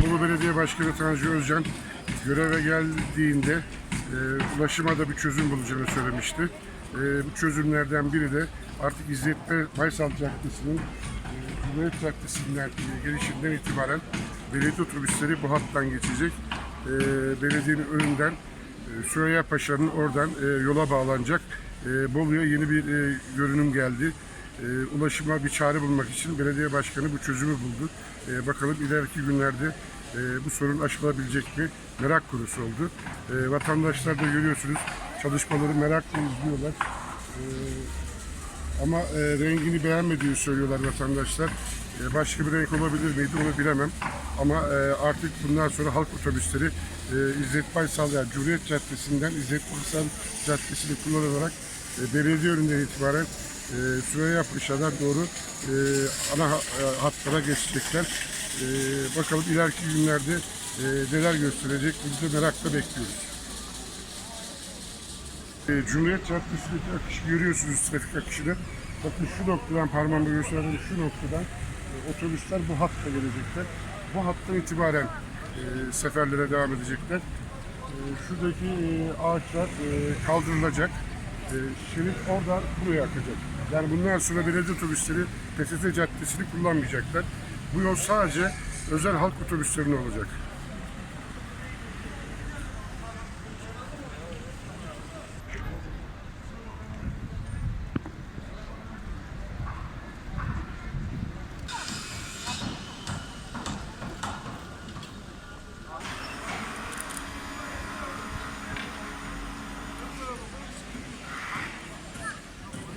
Bolu Belediye Başkanı Tanju Özcan göreve geldiğinde e, ulaşıma da bir çözüm bulacağını söylemişti. E, bu çözümlerden biri de artık İzzet Baysal Caddesi'nin e, Cumhuriyet Caddesi'nden e, gelişinden itibaren belediye otobüsleri bu hattan geçecek. E, belediyenin önünden e, Süreyya Paşa'nın oradan e, yola bağlanacak. E, Bolu'ya yeni bir e, görünüm geldi. E, ulaşıma bir çare bulmak için belediye başkanı bu çözümü buldu. E, bakalım ileriki günlerde e, bu sorun aşılabilecek mi? Merak konusu oldu. E, vatandaşlar da görüyorsunuz çalışmaları merakla izliyorlar. E, ama e, rengini beğenmediğini söylüyorlar vatandaşlar. E, başka bir renk olabilir miydi onu bilemem. Ama e, artık bundan sonra halk otobüsleri e, İzzet Baysal yani Cumhuriyet Caddesi'nden İzzet Baysal Caddesi'ni kullanarak e, belediye önünden itibaren e, Süreyya Paşa'dan doğru e, ana e, hatlara geçecekler. E, bakalım ileriki günlerde e, neler gösterecek biz de merakla bekliyoruz. E, Cumhuriyet Caddesi'ndeki akışı görüyorsunuz trafik akışını. Bakın şu noktadan parmağımla gösterdiğim şu noktadan e, otobüsler bu hatta gelecekler. Bu hattan itibaren e, seferlere devam edecekler. E, şuradaki e, ağaçlar e, kaldırılacak. E, şerit oradan buraya akacak. Yani bundan sonra belediye otobüsleri PTT Caddesi'ni kullanmayacaklar. Bu yol sadece özel halk otobüslerine olacak.